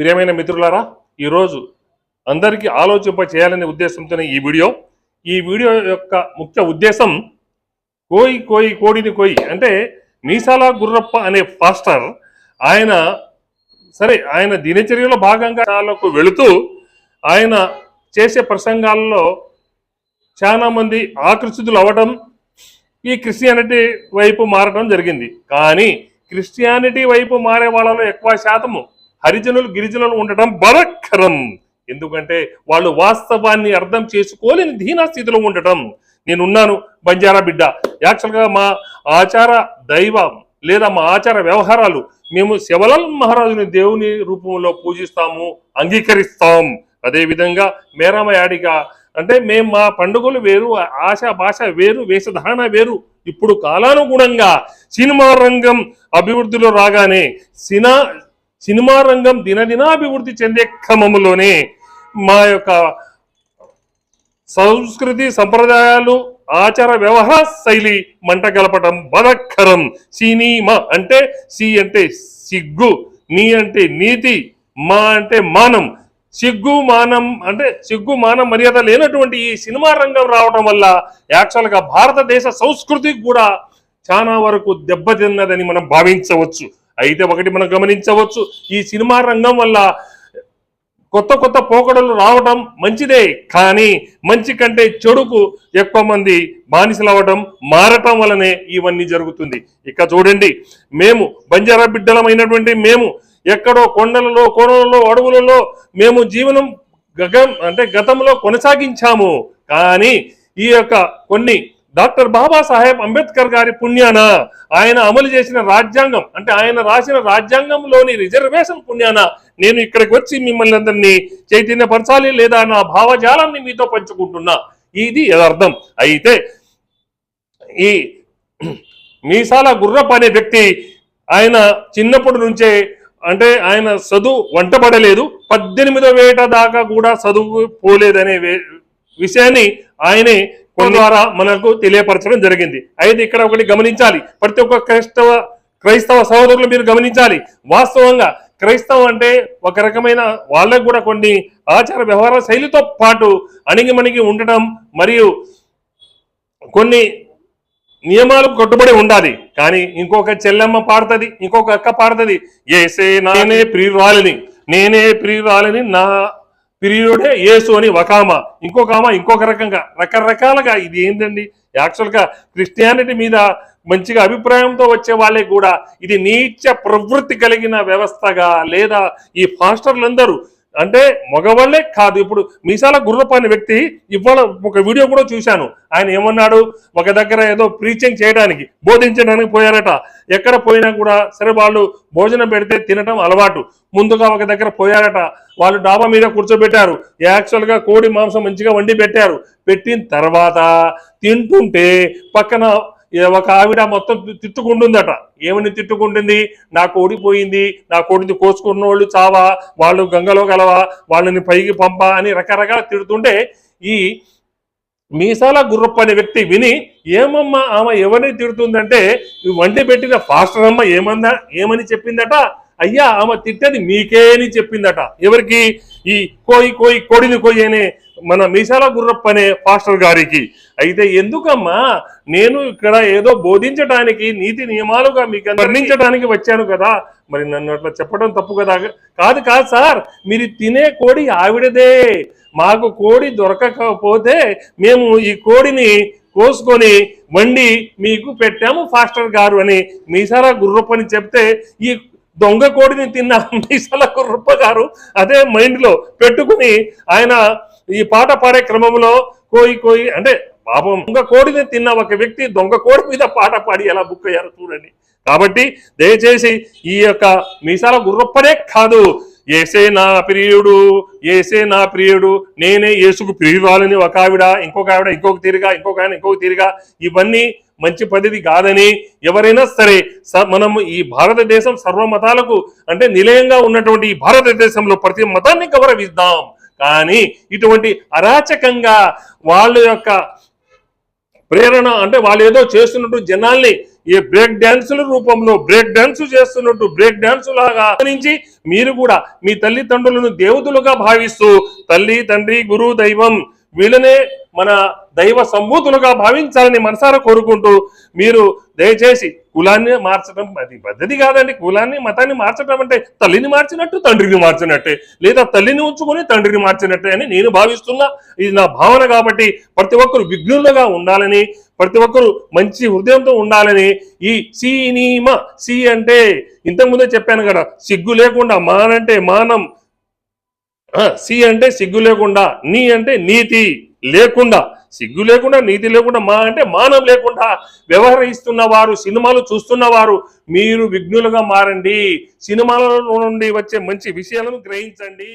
ప్రియమైన మిత్రులారా ఈరోజు అందరికీ ఆలోచింప చేయాలనే ఉద్దేశంతోనే ఈ వీడియో. ఈ వీడియో యొక్క ముఖ్య ఉద్దేశం కోయి కోయి కోడిని కోయి అంటే మీసాల గుర్రప్ప అనే పాస్టర్ ఆయన సరే ఆయన దినచర్యలో భాగంగా చాలకు వెళుతూ ఆయన చేసే ప్రసంగాల్లో చాలామంది ఆకర్షితులు అవ్వటం ఈ క్రిస్టియానిటీ వైపు మారడం జరిగింది. కానీ క్రిస్టియానిటీ వైపు మారే వాళ్ళలో ఎక్కువ శాతము హరిజనులు గిరిజనులు ఉండటం బలకరం. ఎందుకంటే వాళ్ళు వాస్తవాన్ని అర్థం చేసుకోలేని దీనా స్థితిలో ఉండటం. నేనున్నాను బంజారా బిడ్డ. యాక్చువల్గా మా ఆచార దైవం లేదా మా ఆచార వ్యవహారాలు మేము శివలాల్ మహారాజుని దేవుని రూపంలో పూజిస్తాము అంగీకరిస్తాం. అదేవిధంగా మేరామయాడిగా అంటే మేము మా పండుగలు వేరు ఆశ భాష వేరు వేషధారణ వేరు. ఇప్పుడు కాలానుగుణంగా సినిమా రంగం అభివృద్ధిలో రాగానే సినా సినిమా రంగం దినదినాభివృద్ధి చెందే క్రమంలోనే మా యొక్క సంస్కృతి సంప్రదాయాలు ఆచార వ్యవహార శైలి మంట గలపటం బలక్కరం సినిమా అంటే సి అంటే సిగ్గు నీ అంటే నీతి మా అంటే మానం. సిగ్గు మానం అంటే సిగ్గు మానం మర్యాద లేనటువంటి ఈ సినిమా రంగం రావడం వల్ల యాక్చువల్గా భారతదేశ సంస్కృతికి కూడా చాలా వరకు దెబ్బతిన్నదని మనం భావించవచ్చు. అయితే ఒకటి మనం గమనించవచ్చు ఈ సినిమా రంగం వల్ల కొత్త కొత్త పోకడలు రావడం మంచిదే కానీ మంచి కంటే చెడుకు ఎక్కువ మంది బానిసలు మారటం వలనే ఇవన్నీ జరుగుతుంది. ఇక చూడండి మేము బంజారా బిడ్డలమైనటువంటి మేము ఎక్కడో కొండలలో కోణలలో అడవులలో మేము జీవనం గగం అంటే గతంలో కొనసాగించాము. కానీ ఈ యొక్క కొన్ని డాక్టర్ బాబాసాహెబ్ అంబేద్కర్ గారి పుణ్యాన ఆయన అమలు చేసిన రాజ్యాంగం అంటే ఆయన రాసిన రాజ్యాంగంలోని రిజర్వేషన్ పుణ్యాన నేను ఇక్కడికి వచ్చి మిమ్మల్ని అందరినీ చైతన్యపరచాలి లేదా నా భావజాలాన్ని మీతో పంచుకుంటున్నా. ఇది యదార్థం. అయితే ఈ మీసాల గుర్రప్ప అనే వ్యక్తి ఆయన చిన్నప్పటి నుంచే అంటే ఆయన చదువు వంటపడలేదు పద్దెనిమిదో వేట దాకా కూడా చదువు పోలేదనే విషయాన్ని ఆయనే ద్వారా మనకు తెలియపరచడం జరిగింది. అయితే ఇక్కడ ఒకటి గమనించాలి. ప్రతి ఒక్క క్రైస్తవ క్రైస్తవ సహోదరులు మీరు గమనించాలి. వాస్తవంగా క్రైస్తవం అంటే ఒక రకమైన వాళ్ళకు కూడా కొన్ని ఆచార వ్యవహార శైలితో పాటు అణిగిమణిగి ఉండటం మరియు కొన్ని నియమాలకు కట్టుబడి ఉండాలి. కానీ ఇంకొక చెల్లెమ్మ పాడుతుంది ఇంకొక అక్క పాడుతుంది. ఏసే నానే ప్రియురాలిని నేనే ప్రియురాలిని నా ప్రియుడే యేసు అని ఒక ఆమ ఇంకొక ఆమ ఇంకొక రకంగా రకరకాలుగా. ఇది ఏంటండి యాక్చువల్గా క్రిస్టియానిటీ మీద మంచిగా అభిప్రాయంతో వచ్చే వాళ్ళే కూడా ఇది నీచ ప్రవృత్తి కలిగిన వ్యవస్థగా లేదా ఈ పాస్టర్లందరూ అంటే మగవాళ్ళే కాదు. ఇప్పుడు మీసాల గుర్రపాని వ్యక్తి ఇవాళ ఒక వీడియో కూడా చూశాను. ఆయన ఏమన్నాడు? ఒక దగ్గర ఏదో ప్రీచింగ్ చేయడానికి బోధించడానికి పోయారట. ఎక్కడ పోయినా కూడా సరే వాళ్ళు భోజనం పెడితే తినటం అలవాటు. ముందుగా ఒక దగ్గర పోయారట. వాళ్ళు డాబా మీద కూర్చోబెట్టారు. యాక్చువల్గా కోడి మాంసం మంచిగా వండి పెట్టారు. పెట్టిన తర్వాత తింటుంటే పక్కన ఒక ఆవిడ మొత్తం తిట్టుకుంటుందట. ఏమని తిట్టుకుంటుంది? నా కోడిపోయింది నా కోడిని కోసుకున్న వాళ్ళు చావా? వాళ్ళు గంగలో కలవా? వాళ్ళని పైకి పంప? అని రకరకాల తిడుతుంటే ఈ మీసాల గుర్రప్ప అనే వ్యక్తి విని ఏమమ్మా ఆమె ఎవరిని తిడుతుందంటే వండి వంటి పెట్టిన ఫాస్టర్ అమ్మ ఏమన్నా ఏమని చెప్పిందట? అయ్యా ఆమె తిట్టది మీకే అని చెప్పిందట. ఎవరికి? ఈ కోయి కోయి కోడిని కోయి అనే మన మీసాల గుర్రప్ప అనే పాస్టర్ గారికి. అయితే ఎందుకమ్మా? నేను ఇక్కడ ఏదో బోధించడానికి నీతి నియమాలుగా మీకు వర్ణించడానికి వచ్చాను కదా? మరి నన్ను అట్లా చెప్పడం తప్పు కదా? కాదు కాదు సార్. మీరు తినే కోడి ఆవిడదే. మాకు కోడి దొరకకపోతే మేము ఈ కోడిని కోసుకొని వండి మీకు పెట్టాము ఫాస్టర్ గారు అని మీసారా గుర్రప్పని చెప్తే ఈ దొంగ కోడిని తిన్న మీసాల కుర్రప్ప గారు అదే మైండ్లో పెట్టుకుని ఆయన ఈ పాట పాడే క్రమంలో కోయి కోయి అంటే పాపం దొంగ కోడిని తిన్న ఒక వ్యక్తి దొంగ కోడి మీద పాట పాడి ఎలా బుక్ అయ్యారు చూడండి. కాబట్టి దయచేసి ఈ యొక్క మీసాల గుర్రప్పనే కాదు ఏసే నా ప్రియుడు ఏసే నా ప్రియుడు నేనే యేసుకు ప్రియురాలని ఒక ఆవిడ ఇంకొక ఆవిడ ఇంకొక తీరుగా ఇంకొక ఆయన ఇంకొక తీరుగా ఇవన్నీ మంచి పద్ధతి కాదని ఎవరైనా సరే స- మనం ఈ భారతదేశం సర్వ మతాలకు అంటే నిలయంగా ఉన్నటువంటి ఈ భారతదేశంలో ప్రతి మతాన్ని గౌరవిద్దాం. కానీ ఇటువంటి అరాచకంగా వాళ్ళ యొక్క ప్రేరణ అంటే వాళ్ళు ఏదో చేస్తున్నట్టు జనాల్ని ఈ బ్రేక్ డ్యాన్సుల రూపంలో బ్రేక్ డ్యాన్స్ చేస్తున్నట్టు బ్రేక్ డ్యాన్స్ లాగా నుంచి మీరు కూడా మీ తల్లిదండ్రులను దేవతలుగా భావిస్తూ తల్లి తండ్రి గురువు దైవం వీళ్ళనే మన దైవ సంభూతులుగా భావించాలని మనసారా కోరుకుంటూ మీరు దయచేసి కులాన్ని మార్చడం అది పద్ధతి కాదండి. కులాన్ని మతాన్ని మార్చడం అంటే తల్లిని మార్చినట్టు తండ్రిని మార్చినట్టే లేదా తల్లిని ఉంచుకొని తండ్రిని మార్చినట్టే అని నేను భావిస్తున్నా. ఇది నా భావన కాబట్టి ప్రతి ఒక్కరు విఘ్నులుగా ఉండాలని ప్రతి ఒక్కరు మంచి హృదయంతో ఉండాలని ఈ సీనీమ సి అంటే ఇంతకుముందే చెప్పాను కదా సిగ్గు లేకుండా మానంటే మానం. సి అంటే సిగ్గు లేకుండా నీ అంటే నీతి. లేకుండా సిగ్గు లేకుండా నీతి లేకుండా మా అంటే మానం లేకుండా వ్యవహరిస్తున్న వారు సినిమాలు చూస్తున్న వారు మీరు విఘ్నులుగా మారండి. సినిమాల నుండి వచ్చే మంచి విషయాలను గ్రహించండి.